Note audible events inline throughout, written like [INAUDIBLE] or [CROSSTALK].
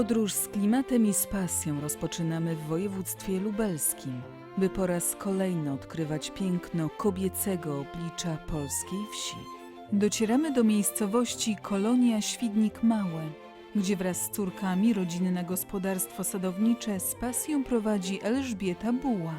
Podróż z klimatem i z pasją rozpoczynamy w województwie lubelskim, by po raz kolejny odkrywać piękno kobiecego oblicza polskiej wsi. Docieramy do miejscowości Kolonia Świdnik Małe, gdzie wraz z córkami rodzinne gospodarstwo sadownicze z pasją prowadzi Elżbieta Buła.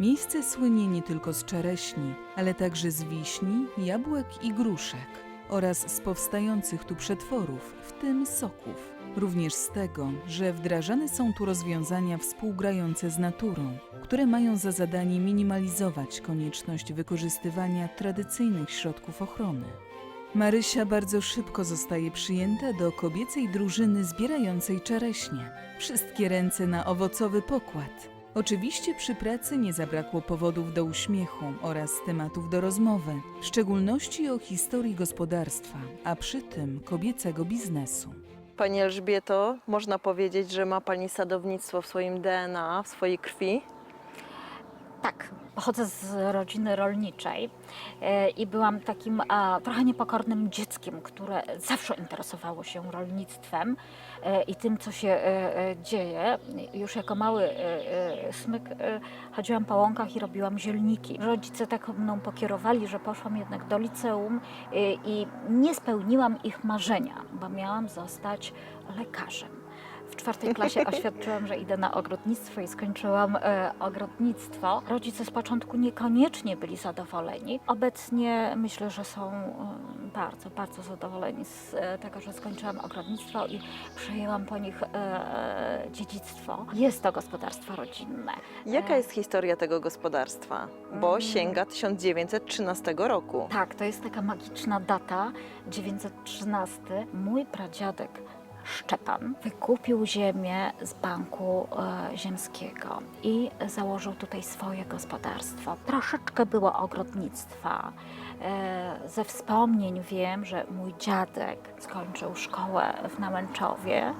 Miejsce słynie nie tylko z czereśni, ale także z wiśni, jabłek i gruszek oraz z powstających tu przetworów, w tym soków. Również z tego, że wdrażane są tu rozwiązania współgrające z naturą, które mają za zadanie minimalizować konieczność wykorzystywania tradycyjnych środków ochrony. Marysia bardzo szybko zostaje przyjęta do kobiecej drużyny zbierającej czereśnie. Wszystkie ręce na owocowy pokład. Oczywiście przy pracy nie zabrakło powodów do uśmiechu oraz tematów do rozmowy, w szczególności o historii gospodarstwa, a przy tym kobiecego biznesu. Pani Elżbieto, można powiedzieć, że ma Pani sadownictwo w swoim DNA, w swojej krwi. Tak, pochodzę z rodziny rolniczej e, i byłam takim trochę niepokornym dzieckiem, które zawsze interesowało się rolnictwem e, i tym, co się e, dzieje. Już jako mały smyk chodziłam po łąkach i robiłam zielniki. Rodzice tak mną pokierowali, że poszłam jednak do liceum i nie spełniłam ich marzenia, bo miałam zostać lekarzem. W czwartej klasie [LAUGHS] oświadczyłam, że idę na ogrodnictwo i skończyłam e, ogrodnictwo. Rodzice z początku niekoniecznie byli zadowoleni. Obecnie myślę, że są e, bardzo, bardzo zadowoleni z e, tego, że skończyłam ogrodnictwo i przejęłam po nich e, dziedzictwo. Jest to gospodarstwo rodzinne. Jaka jest historia tego gospodarstwa? Bo Mm. sięga 1913 roku. Tak, to jest taka magiczna data, 913. Mój pradziadek Szczepan wykupił ziemię z Banku e, Ziemskiego i założył tutaj swoje gospodarstwo. Troszeczkę było ogrodnictwa. E, ze wspomnień wiem, że mój dziadek skończył szkołę w Nałęczowie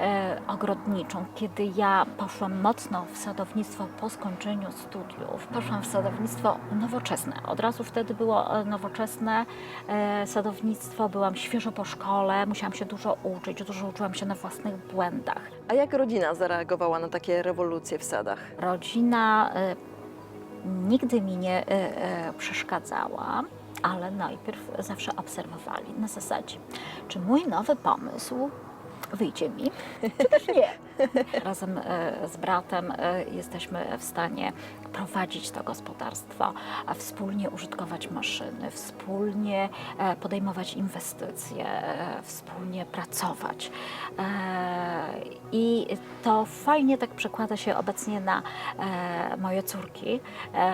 e, ogrodniczą. Kiedy ja poszłam mocno w sadownictwo po skończeniu studiów, poszłam w sadownictwo nowoczesne. Od razu wtedy było e, nowoczesne sadownictwo, byłam świeżo po szkole, musiałam się dużo uczyć, dużo uczyłam się na własnych błędach. A jak rodzina zareagowała na takie rewolucje w sadach? Rodzina nigdy mi nie przeszkadzała, ale najpierw zawsze obserwowali na zasadzie, czy mój nowy pomysł wyjdzie mi, czy też nie. [LAUGHS] Razem e, z bratem e, jesteśmy w stanie prowadzić to gospodarstwo, a wspólnie użytkować maszyny, wspólnie e, podejmować inwestycje, wspólnie pracować. I to fajnie tak przekłada się obecnie na moje córki,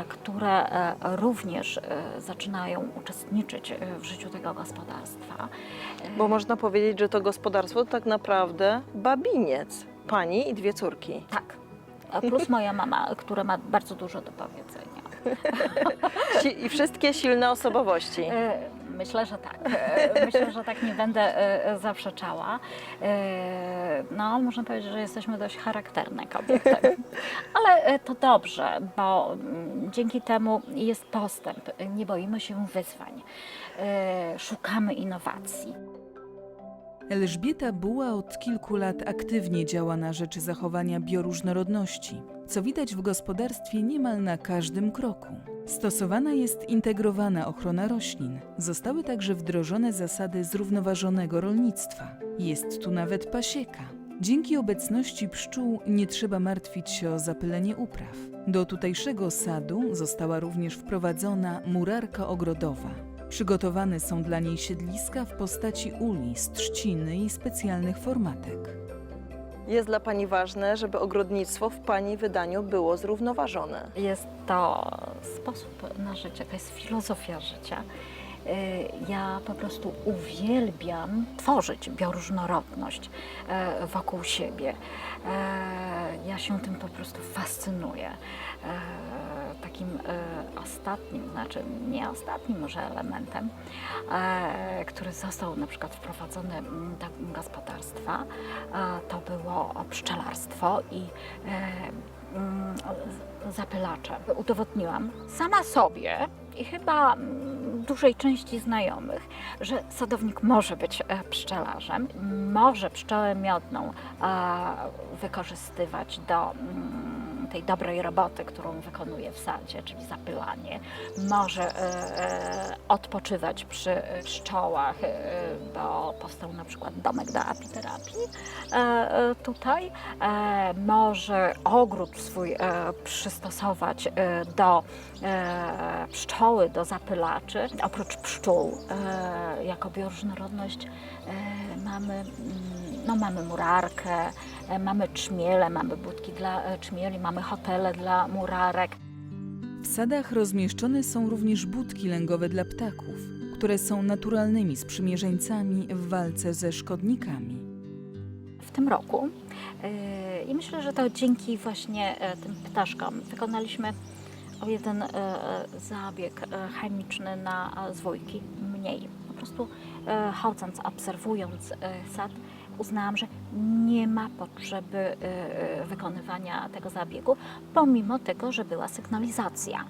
które również zaczynają uczestniczyć w życiu tego gospodarstwa. Bo można powiedzieć, że to gospodarstwo to tak naprawdę babiniec. Pani i dwie córki. Tak. A Plus moja mama, która ma bardzo dużo do powiedzenia. [LAUGHS] Si- I wszystkie silne osobowości. E, Myślę, że tak. E, Myślę, że tak nie będę e, zaprzeczała. E, No, można powiedzieć, że jesteśmy dość charakterne kobiety. [LAUGHS] Ale e, to dobrze, bo mm, dzięki temu jest postęp. Nie boimy się wyzwań. E, Szukamy innowacji. Elżbieta Buła od kilku lat aktywnie działa na rzecz zachowania bioróżnorodności, co widać w gospodarstwie niemal na każdym kroku. Stosowana jest integrowana ochrona roślin. Zostały także wdrożone zasady zrównoważonego rolnictwa. Jest tu nawet pasieka. Dzięki obecności pszczół nie trzeba martwić się o zapylenie upraw. Do tutejszego sadu została również wprowadzona murarka ogrodowa. Przygotowane są dla niej siedliska w postaci uli, z trzciny i specjalnych formatek. Jest dla Pani ważne, żeby ogrodnictwo w Pani wydaniu było zrównoważone. Jest to sposób na życie, to jest filozofia życia. Y, Ja po prostu uwielbiam tworzyć bioróżnorodność e, wokół siebie. E, Ja się tym po prostu fascynuję. Takim ostatnim, znaczy nie ostatnim może elementem, który został na przykład wprowadzony mm, do gospodarstwa, to było pszczelarstwo i mm, zapylacze. Udowodniłam sama sobie, i chyba mm, dużej części znajomych, że sadownik może być e, pszczelarzem, może pszczołę miodną wykorzystywać do mm, tej dobrej roboty, którą wykonuje w sadzie, czyli zapylanie. Może e, e, odpoczywać przy e, pszczołach, bo powstał na przykład domek do apiterapii tutaj. Może ogród swój przystosować do pszczoły, do zapylaczy. Oprócz pszczół, jako bioróżnorodność, mamy, mm, no, mamy murarkę, mamy czmiele, mamy budki dla e, czmieli, mamy hotele dla murarek. W sadach rozmieszczone są również budki lęgowe dla ptaków, które są naturalnymi sprzymierzeńcami w walce ze szkodnikami. w tym roku. Yy, I myślę, że to dzięki właśnie e, tym ptaszkom wykonaliśmy o jeden e, e, zabieg e, chemiczny na e, zwójki mniej. Po prostu e, chodząc, obserwując e, sad, uznałam, że nie ma potrzeby e, e, wykonywania tego zabiegu, pomimo tego, że była sygnalizacja.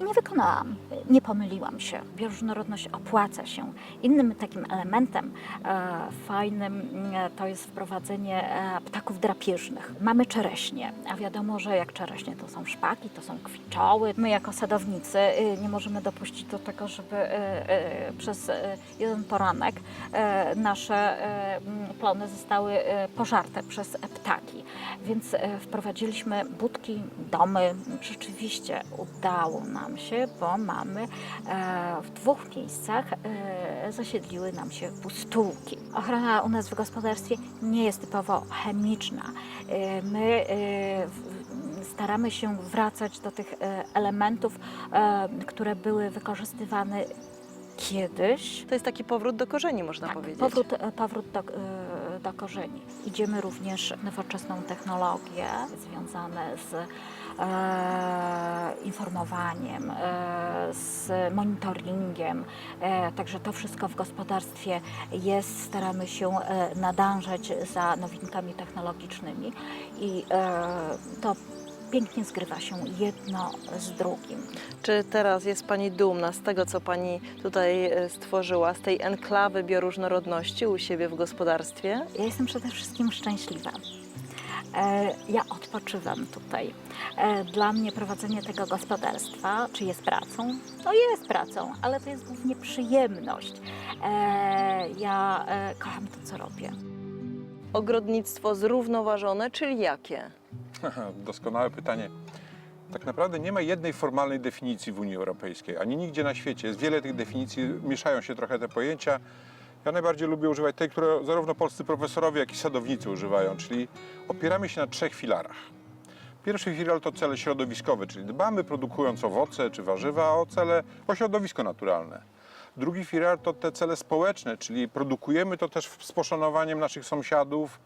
Nie wykonałam, nie pomyliłam się. Bioróżnorodność opłaca się. Innym takim elementem e, fajnym e, to jest wprowadzenie e, ptaków drapieżnych. Mamy czereśnie, a wiadomo, że jak czereśnie to są szpaki, to są kwiczoły. My jako sadownicy e, nie możemy dopuścić do tego, żeby e, e, przez e, jeden poranek e, nasze e, plony zostały e, pożarte przez ptaki. Więc e, wprowadziliśmy budki, domy. Rzeczywiście udało nam się, bo mamy e, w dwóch miejscach e, zasiedliły nam się pustułki. Ochrona u nas w gospodarstwie nie jest typowo chemiczna. E, My staramy się wracać do tych elementów, które były wykorzystywane kiedyś. To jest taki powrót do korzeni, można Tak, powiedzieć. powrót, powrót do, do korzeni. Idziemy również w nowoczesną technologię związane z informowaniem, e, z monitoringiem. E, także to wszystko w gospodarstwie jest. Staramy się e, nadążać za nowinkami technologicznymi i e, to pięknie zgrywa się jedno z drugim. Czy teraz jest Pani dumna z tego, co Pani tutaj e, stworzyła, z tej enklawy bioróżnorodności u siebie w gospodarstwie? Ja jestem przede wszystkim szczęśliwa. E, Ja odpoczywam tutaj. E, Dla mnie prowadzenie tego gospodarstwa, czy jest pracą? No jest pracą, ale to jest głównie przyjemność. E, Ja kocham to, co robię. Ogrodnictwo zrównoważone, czyli jakie? Doskonałe pytanie. Tak naprawdę nie ma jednej formalnej definicji w Unii Europejskiej, ani nigdzie na świecie. Jest wiele tych definicji, mieszają się trochę te pojęcia. Ja najbardziej lubię używać tej, które zarówno polscy profesorowie, jak i sadownicy używają, czyli opieramy się na trzech filarach. Pierwszy filar to cele środowiskowe, czyli dbamy, produkując owoce czy warzywa, o cele, o środowisko naturalne. Drugi filar to te cele społeczne, czyli produkujemy to też z poszanowaniem naszych sąsiadów,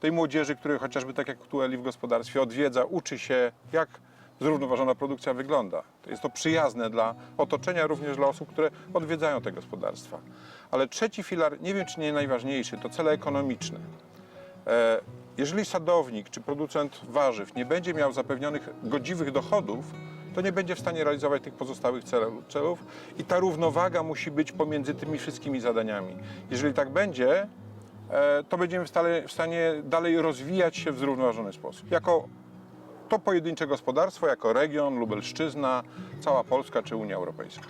tej młodzieży, której chociażby tak jak tu Eli w gospodarstwie odwiedza, uczy się, jak zrównoważona produkcja wygląda. Jest to przyjazne dla otoczenia, również dla osób, które odwiedzają te gospodarstwa. Ale trzeci filar, nie wiem czy nie najważniejszy, to cele ekonomiczne. E, Jeżeli sadownik czy producent warzyw nie będzie miał zapewnionych godziwych dochodów, to nie będzie w stanie realizować tych pozostałych celów, i ta równowaga musi być pomiędzy tymi wszystkimi zadaniami. Jeżeli tak będzie, e, to będziemy w stanie dalej rozwijać się w zrównoważony sposób. Jako to pojedyncze gospodarstwo, jako region, Lubelszczyzna, cała Polska czy Unia Europejska.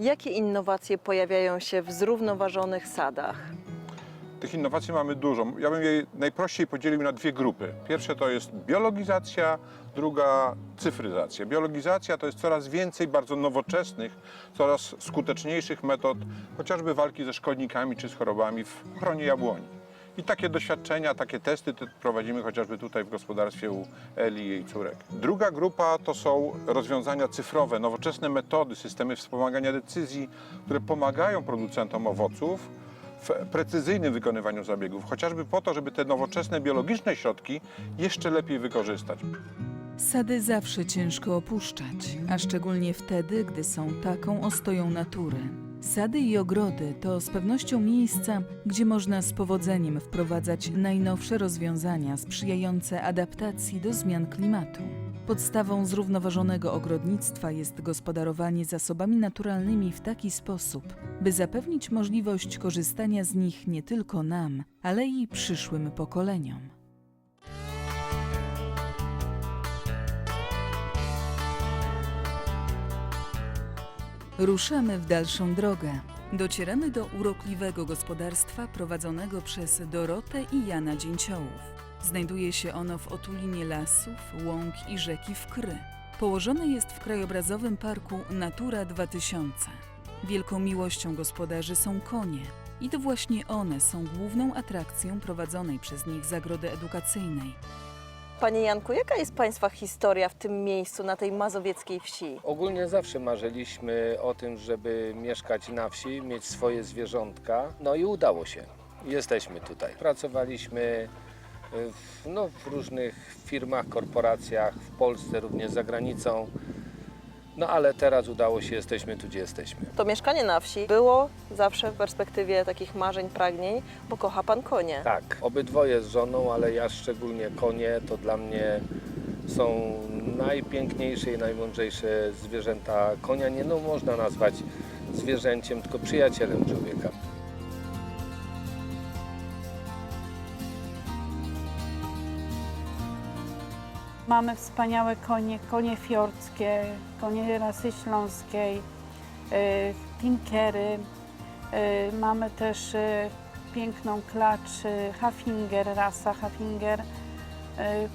Jakie innowacje pojawiają się w zrównoważonych sadach? Tych innowacji mamy dużo. Ja bym je najprościej podzielił na dwie grupy. Pierwsze to jest biologizacja, druga cyfryzacja. Biologizacja to jest coraz więcej bardzo nowoczesnych, coraz skuteczniejszych metod, chociażby walki ze szkodnikami czy z chorobami w ochronie jabłoni. I takie doświadczenia, takie testy te prowadzimy chociażby tutaj w gospodarstwie u Eli i jej córek. Druga grupa to są rozwiązania cyfrowe, nowoczesne metody, systemy wspomagania decyzji, które pomagają producentom owoców w precyzyjnym wykonywaniu zabiegów, chociażby po to, żeby te nowoczesne biologiczne środki jeszcze lepiej wykorzystać. Sady zawsze ciężko opuszczać, a szczególnie wtedy, gdy są taką ostoją natury. Sady i ogrody to z pewnością miejsca, gdzie można z powodzeniem wprowadzać najnowsze rozwiązania sprzyjające adaptacji do zmian klimatu. Podstawą zrównoważonego ogrodnictwa jest gospodarowanie zasobami naturalnymi w taki sposób, by zapewnić możliwość korzystania z nich nie tylko nam, ale i przyszłym pokoleniom. Ruszamy w dalszą drogę. Docieramy do urokliwego gospodarstwa prowadzonego przez Dorotę i Jana Dzięciołów. Znajduje się ono w otulinie lasów, łąk i rzeki Wkry. Położone jest w krajobrazowym parku Natura 2000. Wielką miłością gospodarzy są konie. I to właśnie one są główną atrakcją prowadzonej przez nich zagrody edukacyjnej. Panie Janku, jaka jest Państwa historia w tym miejscu, na tej mazowieckiej wsi? Ogólnie zawsze marzyliśmy o tym, żeby mieszkać na wsi, mieć swoje zwierzątka. No i udało się. Jesteśmy tutaj. Pracowaliśmy w, no, w różnych firmach, korporacjach, w Polsce, również za granicą. No ale teraz udało się, jesteśmy tu, gdzie jesteśmy. To mieszkanie na wsi było zawsze w perspektywie takich marzeń, pragnień, bo kocha Pan konie. Tak, obydwoje z żoną, ale ja szczególnie konie to dla mnie są najpiękniejsze i najmądrzejsze zwierzęta. Konia nie no, można nazwać zwierzęciem, tylko przyjacielem człowieka. Mamy wspaniałe konie, konie fiordzkie, konie rasy śląskiej, y, tinkery. Y, Mamy też y, piękną klacz y, Hafinger, rasa Hafinger. Y,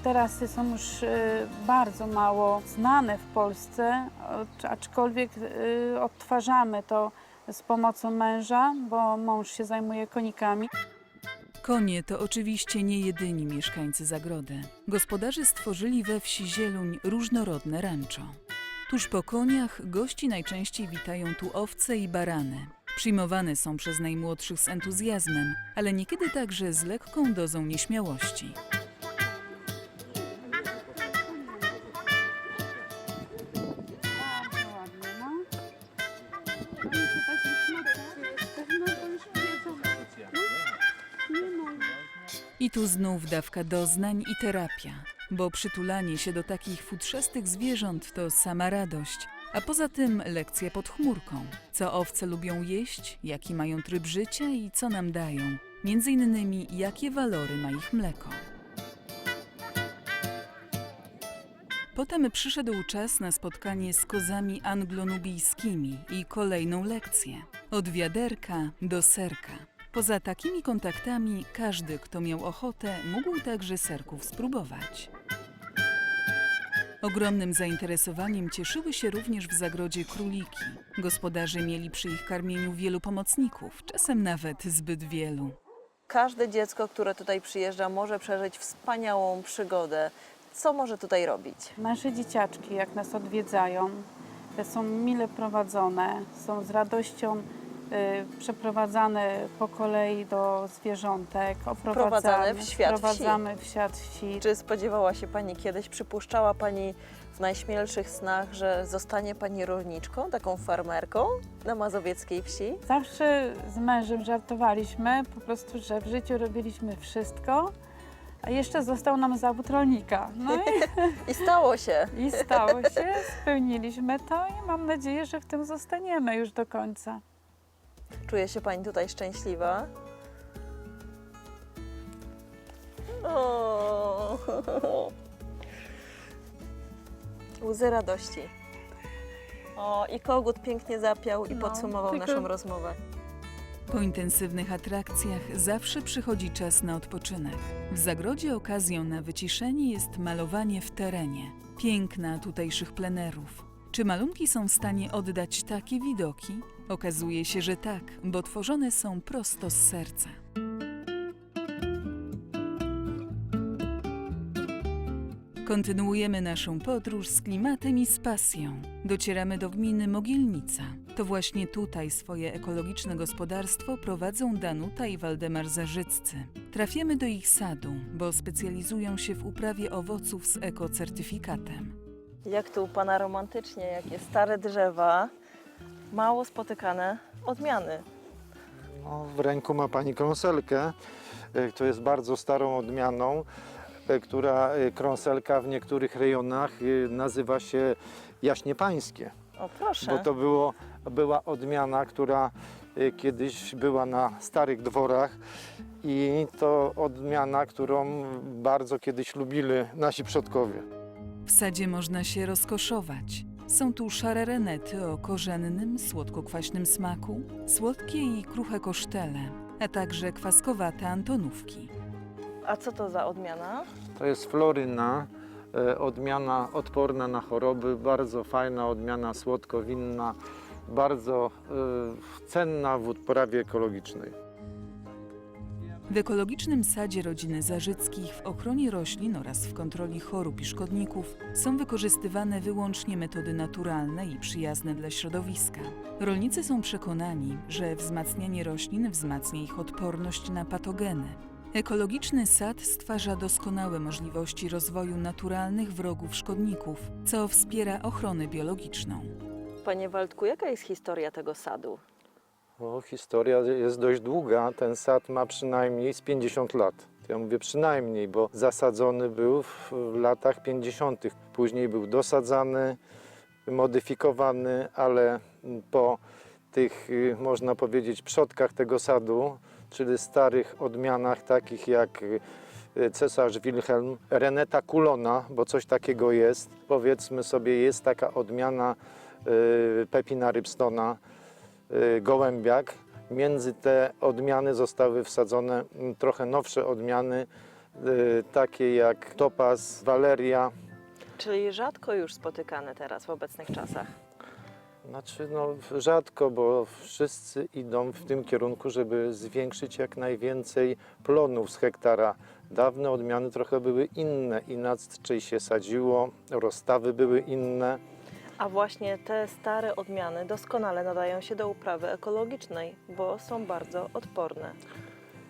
Te rasy są już y, bardzo mało znane w Polsce, acz- aczkolwiek y, odtwarzamy to z pomocą męża, bo mąż się zajmuje konikami. Konie to oczywiście nie jedyni mieszkańcy zagrody. Gospodarze stworzyli we wsi Zieluń różnorodne rancho. Tuż po koniach gości najczęściej witają tu owce i barany. Przyjmowane są przez najmłodszych z entuzjazmem, ale niekiedy także z lekką dozą nieśmiałości. I tu znów dawka doznań i terapia, bo przytulanie się do takich futrzastych zwierząt to sama radość, a poza tym lekcja pod chmurką. Co owce lubią jeść, jaki mają tryb życia i co nam dają. Między innymi, jakie walory ma ich mleko. Potem przyszedł czas na spotkanie z kozami anglonubijskimi i kolejną lekcję. Od wiaderka do serka. Poza takimi kontaktami, każdy, kto miał ochotę, mógł także serków spróbować. Ogromnym zainteresowaniem cieszyły się również w zagrodzie króliki. Gospodarze mieli przy ich karmieniu wielu pomocników, czasem nawet zbyt wielu. Każde dziecko, które tutaj przyjeżdża, może przeżyć wspaniałą przygodę. Co może tutaj robić? Nasze dzieciaczki, jak nas odwiedzają, te są mile prowadzone, są z radością przeprowadzane po kolei do zwierzątek, oprowadzamy, w świat wsi. w świat wsi. Czy spodziewała się Pani kiedyś, przypuszczała Pani w najśmielszych snach, że zostanie Pani rolniczką, taką farmerką na mazowieckiej wsi? Zawsze z mężem żartowaliśmy, po prostu, że w życiu robiliśmy wszystko, a jeszcze został nam zawód rolnika. No i [LAUGHS] I stało się. I stało się, spełniliśmy to i mam nadzieję, że w tym zostaniemy już do końca. Czuje się Pani tutaj szczęśliwa? O. Łzy radości. O, i kogut pięknie zapiał i No, podsumował tylko- naszą rozmowę. Po intensywnych atrakcjach zawsze przychodzi czas na odpoczynek. W zagrodzie okazją na wyciszenie jest malowanie w terenie. Piękna tutejszych plenerów. Czy malunki są w stanie oddać takie widoki? Okazuje się, że tak, bo tworzone są prosto z serca. Kontynuujemy naszą podróż z klimatem i z pasją. Docieramy do gminy Mogilnica. To właśnie tutaj swoje ekologiczne gospodarstwo prowadzą Danuta i Waldemar Zarzyccy. Trafiamy do ich sadu, bo specjalizują się w uprawie owoców z ekocertyfikatem. Jak tu u Pana romantycznie, jakie stare drzewa, mało spotykane odmiany. No, w ręku ma Pani konselkę, y, która jest bardzo starą odmianą. e, która e, krąselka w niektórych rejonach e, nazywa się jaśnie pańskie, O proszę. bo to było, była odmiana, która e, kiedyś była na starych dworach i to odmiana, którą bardzo kiedyś lubili nasi przodkowie. W sadzie można się rozkoszować. Są tu szare renety o korzennym, słodko-kwaśnym smaku, słodkie i kruche kosztele, a także kwaskowate antonówki. A co to za odmiana? To jest floryna, e, odmiana odporna na choroby, bardzo fajna odmiana słodkowinna, bardzo e, cenna w uprawie ekologicznej. W ekologicznym sadzie rodziny Zarzyckich w ochronie roślin oraz w kontroli chorób i szkodników są wykorzystywane wyłącznie metody naturalne i przyjazne dla środowiska. Rolnicy są przekonani, że wzmacnianie roślin wzmacnia ich odporność na patogeny. Ekologiczny sad stwarza doskonałe możliwości rozwoju naturalnych wrogów szkodników, co wspiera ochronę biologiczną. Panie Waldku, jaka jest historia tego sadu? O, historia jest dość długa. Ten sad ma przynajmniej z 50 lat. Ja mówię przynajmniej, bo zasadzony był w latach 50. Później był dosadzany, modyfikowany, ale po tych, y, można powiedzieć, przodkach tego sadu, czyli starych odmianach takich jak y, cesarz Wilhelm, Reneta Kulona, bo coś takiego jest. Powiedzmy sobie, jest taka odmiana y, Pepina Rybstona, gołębiak. Między te odmiany zostały wsadzone mm, trochę nowsze odmiany, y, takie jak topaz, waleria. Czyli rzadko już spotykane teraz w obecnych czasach. Znaczy, no rzadko, bo wszyscy idą w tym kierunku, żeby zwiększyć jak najwięcej plonów z hektara. Dawne odmiany trochę były inne, inaczej się sadziło, rozstawy były inne. A właśnie te stare odmiany doskonale nadają się do uprawy ekologicznej, bo są bardzo odporne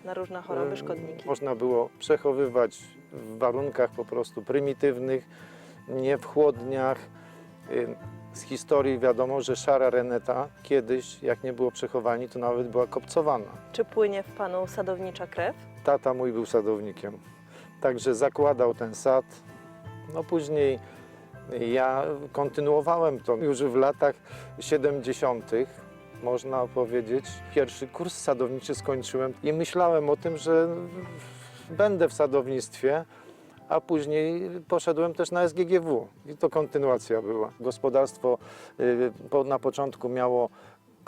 na różne choroby, szkodniki. Można było przechowywać w warunkach po prostu prymitywnych, nie w chłodniach. Z historii wiadomo, że szara reneta kiedyś, jak nie było przechowani, to nawet była kopcowana. Czy płynie w panu sadownicza krew? Tata mój był sadownikiem, także zakładał ten sad. No później ja kontynuowałem to już w latach 70. Można powiedzieć. Pierwszy kurs sadowniczy skończyłem i myślałem o tym, że będę w sadownictwie, a później poszedłem też na SGGW i to kontynuacja była. Gospodarstwo y, na początku miało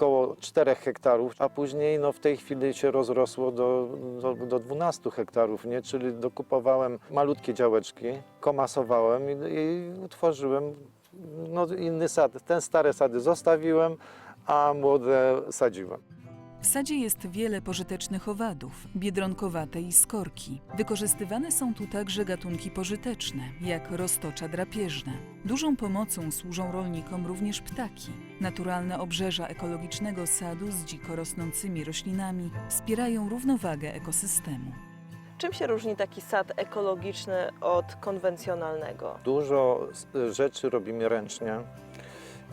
około 4 hektarów, a później no, w tej chwili się rozrosło do, do, do 12 hektarów, nie? czyli dokupowałem malutkie działeczki, komasowałem i, i utworzyłem no, inny sad. Ten stare sady zostawiłem, a młode sadziłem. W sadzie jest wiele pożytecznych owadów, biedronkowate i skorki. Wykorzystywane są tu także gatunki pożyteczne, jak roztocza drapieżne. Dużą pomocą służą rolnikom również ptaki. Naturalne obrzeża ekologicznego sadu z dziko rosnącymi roślinami wspierają równowagę ekosystemu. Czym się różni taki sad ekologiczny od konwencjonalnego? Dużo s- rzeczy robimy ręcznie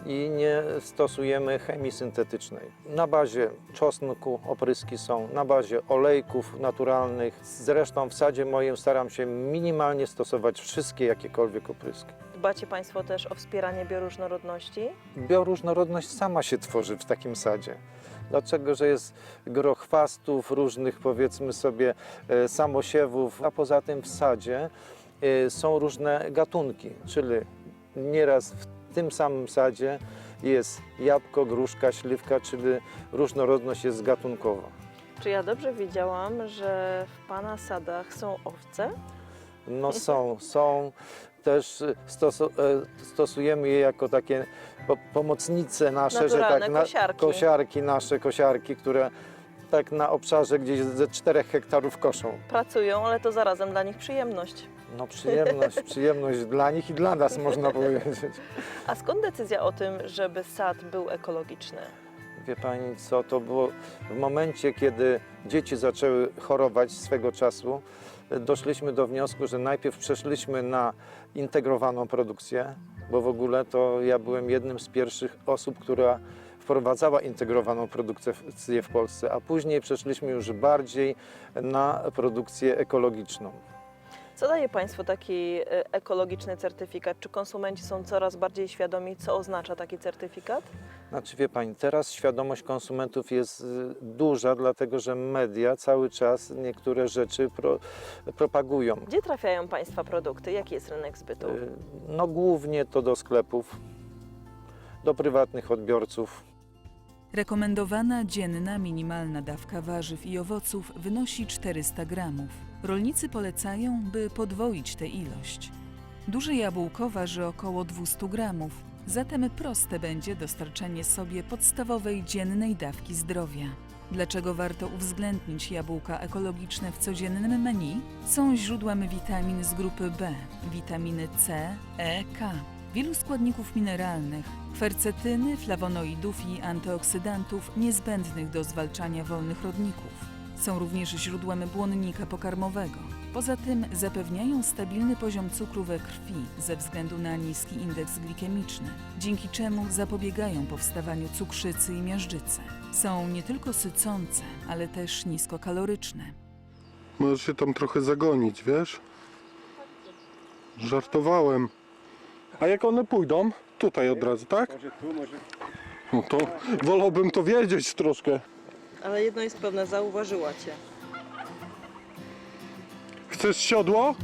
i nie stosujemy chemii syntetycznej. Na bazie czosnku opryski są, na bazie olejków naturalnych. Zresztą w sadzie moim staram się minimalnie stosować wszystkie jakiekolwiek opryski. Dbacie Państwo też o wspieranie bioróżnorodności? Bioróżnorodność sama się tworzy w takim sadzie. Dlaczego, że jest gro chwastów, różnych powiedzmy sobie e, samosiewów, a poza tym w sadzie e, są różne gatunki, czyli nieraz w tym samym sadzie jest jabłko, gruszka, śliwka, czyli różnorodność jest gatunkowa. Czy ja dobrze widziałam, że w Pana sadach są owce? No są, są. Też e, stosu, e, stosujemy je jako takie po, pomocnice nasze, Naturalne że tak, kosiarki. kosiarki, nasze kosiarki, które tak na obszarze gdzieś ze 4 hektarów koszą. Pracują, ale to zarazem dla nich przyjemność. No przyjemność, przyjemność dla nich i dla nas można powiedzieć. A skąd decyzja o tym, żeby sad był ekologiczny? Wie Pani co, to było w momencie, kiedy dzieci zaczęły chorować swego czasu, doszliśmy do wniosku, że najpierw przeszliśmy na integrowaną produkcję, bo w ogóle to ja byłem jednym z pierwszych osób, która wprowadzała integrowaną produkcję w Polsce, a później przeszliśmy już bardziej na produkcję ekologiczną. Co daje Państwu taki e, ekologiczny certyfikat? Czy konsumenci są coraz bardziej świadomi, co oznacza taki certyfikat? Znaczy wie Pani, teraz świadomość konsumentów jest y, duża, dlatego że media cały czas niektóre rzeczy pro, propagują. Gdzie trafiają Państwa produkty? Jaki jest rynek zbytu? Y, No głównie to do sklepów, do prywatnych odbiorców. Rekomendowana dzienna minimalna dawka warzyw i owoców wynosi 400 gramów. Rolnicy polecają, by podwoić tę ilość. Duże jabłko waży około 200 gramów, zatem proste będzie dostarczenie sobie podstawowej dziennej dawki zdrowia. Dlaczego warto uwzględnić jabłka ekologiczne w codziennym menu? Są źródłem witamin z grupy B, witaminy C, E, K, wielu składników mineralnych, kwercetyny, flawonoidów i antyoksydantów niezbędnych do zwalczania wolnych rodników. Są również źródłem błonnika pokarmowego. Poza tym zapewniają stabilny poziom cukru we krwi ze względu na niski indeks glikemiczny, dzięki czemu zapobiegają powstawaniu cukrzycy i miażdżycy. Są nie tylko sycące, ale też niskokaloryczne. Możesz się tam trochę zagonić, wiesz? Żartowałem. A jak one pójdą? Tutaj od razu, tak? Może tu, może No to wolałbym to wiedzieć troszkę. Ale jedno jest pewne, zauważyła Cię. Chcesz siodło?